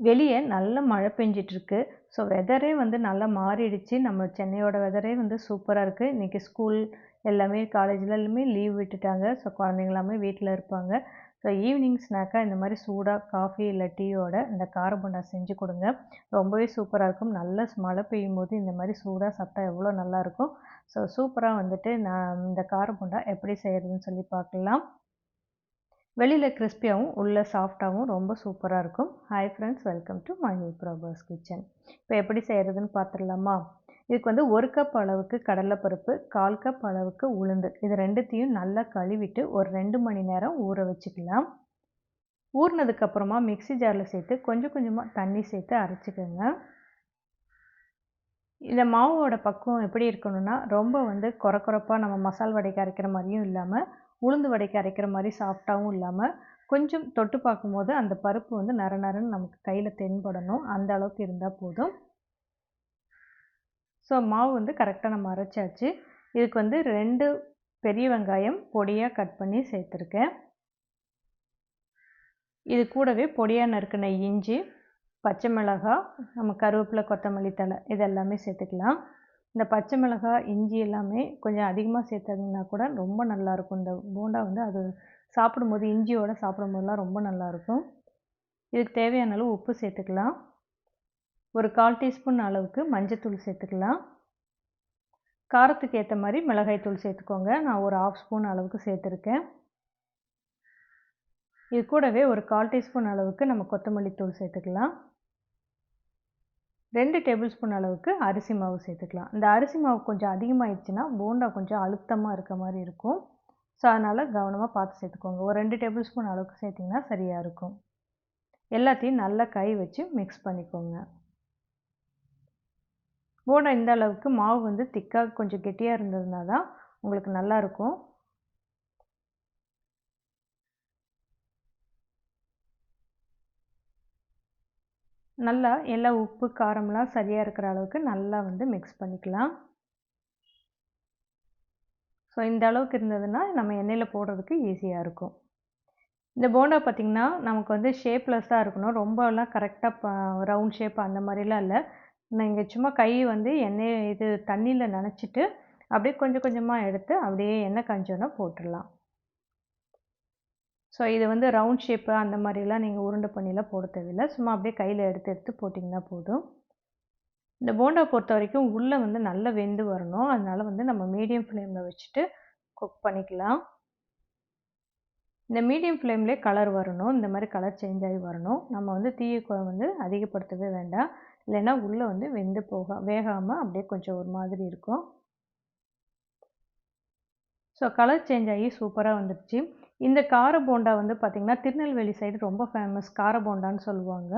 வெளியே நல்ல மழை பெஞ்சிட்ருக்கு. ஸோ வெதரே வந்து நல்லா மாறிடுச்சு. நம்ம சென்னையோட வெதரே வந்து சூப்பராக இருக்குது இன்றைக்கி ஸ்கூல் எல்லாமே காலேஜில் எல்லாமே லீவ் விட்டுட்டாங்க. ஸோ குழந்தைங்களாமே வீட்டில் இருப்பாங்க. ஸோ ஈவினிங் ஸ்நாக்காக இந்த மாதிரி சூடாக காஃபி இல்லை டீயோட இந்த காரபோண்டா செஞ்சு கொடுங்க. ரொம்பவே சூப்பராக இருக்கும். நல்ல மழை பெய்யும் போது இந்த மாதிரி சூடாக சாப்பிட்டா எவ்வளோ நல்லாயிருக்கும் ஸோ சூப்பராக வந்துட்டு நான் இந்த காரபோண்டா எப்படி செய்கிறதுன்னு சொல்லி பார்க்கலாம். வெளியில் கிறிஸ்பியாகவும் உள்ளே சாஃப்டாகவும் ரொம்ப சூப்பராக இருக்கும். Hi friends welcome to my ப்ராபர்ஸ் kitchen இப்போ எப்படி செய்கிறதுன்னு பார்த்துடலாமா இதுக்கு வந்து ஒரு கப் அளவுக்கு கடலைப்பருப்பு கால் கப் அளவுக்கு உளுந்து. இது ரெண்டுத்தையும் நல்லா கழுவிட்டு ஒரு ரெண்டு மணி நேரம் ஊற வச்சுக்கலாம். ஊறினதுக்கப்புறமா மிக்சி ஜாரில் சேர்த்து கொஞ்சம் கொஞ்சமாக தண்ணி சேர்த்து அரைச்சிக்கோங்க. இந்த மாவோட பக்குவம் எப்படி இருக்கணும்னா ரொம்ப வந்து குறை குறைப்பாக நம்ம மசால் வடைக்கு அரைக்கிற மாதிரியும் இல்லாமல் உளுந்து வடைக்கு அரைக்கிற மாதிரி சாஃப்டாகவும் இல்லாமல் கொஞ்சம் தொட்டு பார்க்கும்போது அந்த பருப்பு வந்து நர நரன்னு நமக்கு கையில் தென்படணும். அந்த அளவுக்கு இருந்தால் போதும். ஸோ மாவு வந்து கரெக்டாக நம்ம அரைச்சாச்சு. இதுக்கு வந்து ரெண்டு பெரிய வெங்காயம் பொடியாக கட் பண்ணி சேர்த்துருக்கேன். இது கூடவே பொடியாக நறுக்கின இஞ்சி பச்சை மிளகாய் நம்ம கருவேப்பிலை கொத்தமல்லி தலை இது எல்லாமே சேர்த்துக்கலாம். இந்த பச்சை மிளகாய் இஞ்சி எல்லாமே கொஞ்சம் அதிகமாக சேர்த்தாங்கன்னா கூட ரொம்ப நல்லாயிருக்கும். இந்த போண்டா வந்து அது சாப்பிடும்போது இஞ்சியோடு சாப்பிடும்போதெல்லாம் ரொம்ப நல்லாயிருக்கும். இதுக்கு தேவையான அளவு உப்பு சேர்த்துக்கலாம். ஒரு கால் டீஸ்பூன் அளவுக்கு மஞ்சத்தூள் சேர்த்துக்கலாம். காரத்துக்கு ஏற்ற மாதிரி மிளகாய் தூள் சேர்த்துக்கோங்க. நான் ஒரு ஆஃப் ஸ்பூன் அளவுக்கு சேர்த்துருக்கேன். இது கூடவே ஒரு கால் டீஸ்பூன் அளவுக்கு நம்ம கொத்தமல்லி தூள் சேர்த்துக்கலாம். ரெண்டு டேபிள் ஸ்பூன் அளவுக்கு அரிசி மாவு சேர்த்துக்கலாம். இந்த அரிசி மாவு கொஞ்சம் அதிகமாகிடுச்சுன்னா போண்டா கொஞ்சம் அழுத்தமாக இருக்க மாதிரி இருக்கும். ஸோ அதனால் கவனமாக பார்த்து சேர்த்துக்கோங்க. ஒரு ரெண்டு டேபிள் ஸ்பூன் அளவுக்கு சேர்த்திங்கன்னா சரியாக இருக்கும். எல்லாத்தையும் நல்லா கை வச்சு மிக்ஸ் பண்ணிக்கோங்க. போண்டா இந்த அளவுக்கு மாவு வந்து திக்காக கொஞ்சம் கெட்டியாக இருந்ததுனா தான் உங்களுக்கு நல்லாயிருக்கும் நல்லா எல்லா உப்பு காரம்லாம் சரியாக இருக்கிற அளவுக்கு நல்லா வந்து மிக்ஸ் பண்ணிக்கலாம். ஸோ இந்த அளவுக்கு இருந்ததுன்னா நம்ம எண்ணெயில் போடுறதுக்கு ஈஸியாக இருக்கும். இந்த போண்டா பார்த்திங்கன்னா நமக்கு வந்து ஷேப்லெஸ்ஸாக இருக்கணும். ரொம்பலாம் கரெக்டாக ரவுண்ட் ஷேப் அந்த மாதிரிலாம் இல்லை. நீங்கள் சும்மா கை வந்து எண்ணெய் இது தண்ணியில் நனைச்சிட்டு அப்படியே கொஞ்சம் கொஞ்சமாக எடுத்து அப்படியே எண்ணெய் காஞ்சோன்னா போட்டுடலாம். ஸோ இது வந்து ரவுண்ட் ஷேப்பு அந்த மாதிரிலாம் நீங்கள் உருண்டை பண்ணிலாம் போட தேவையில்லை. சும்மா அப்படியே கையில் எடுத்து எடுத்து போட்டிங்கன்னா போதும். இந்த போண்டா பொறுத்த வரைக்கும் உள்ளே வந்து நல்லா வெந்து வரணும். அதனால் வந்து நம்ம மீடியம் ஃப்ளேமில் வச்சுட்டு குக் பண்ணிக்கலாம். இந்த மீடியம் ஃப்ளேம்லேயே கலர் வரணும். இந்த மாதிரி கலர் சேஞ்ச் ஆகி வரணும். நம்ம வந்து தீயை வந்து அதிகப்படுத்தவே வேண்டாம். இல்லைன்னா உள்ளே வந்து வெந்து போக வேகாமல் அப்படியே கொஞ்சம் ஒரு மாதிரி இருக்கும். ஸோ கலர் சேஞ்ச் ஆகி சூப்பராக வந்துடுச்சு. இந்த கார போண்டா வந்து பார்த்திங்கன்னா திருநெல்வேலி சைடு ரொம்ப ஃபேமஸ் கார போண்டான்னு சொல்லுவாங்க.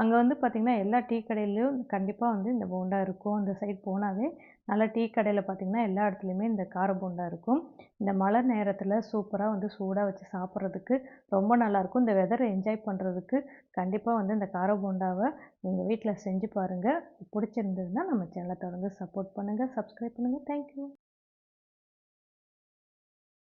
அங்கே வந்து பார்த்திங்கன்னா எல்லா டீ கடையிலையும் கண்டிப்பாக வந்து இந்த போண்டா இருக்கும். அந்த சைடு போனாவே நல்லா டீ கடையில் பார்த்திங்கன்னா எல்லா இடத்துலையுமே இந்த கார போண்டா இருக்கும். இந்த மழை நேரத்தில் சூப்பராக வந்து சூடாக வச்சு சாப்பிட்றதுக்கு ரொம்ப நல்லாயிருக்கும் இந்த வெதரை என்ஜாய் பண்ணுறதுக்கு கண்டிப்பாக வந்து இந்த கார போண்டாவை நீங்கள் வீட்டில் செஞ்சு பாருங்கள் பிடிச்சிருந்ததுன்னா நம்ம சேனலை தொடர்ந்து சப்போர்ட் பண்ணுங்கள் சப்ஸ்கிரைப் பண்ணுங்கள் தேங்க்யூ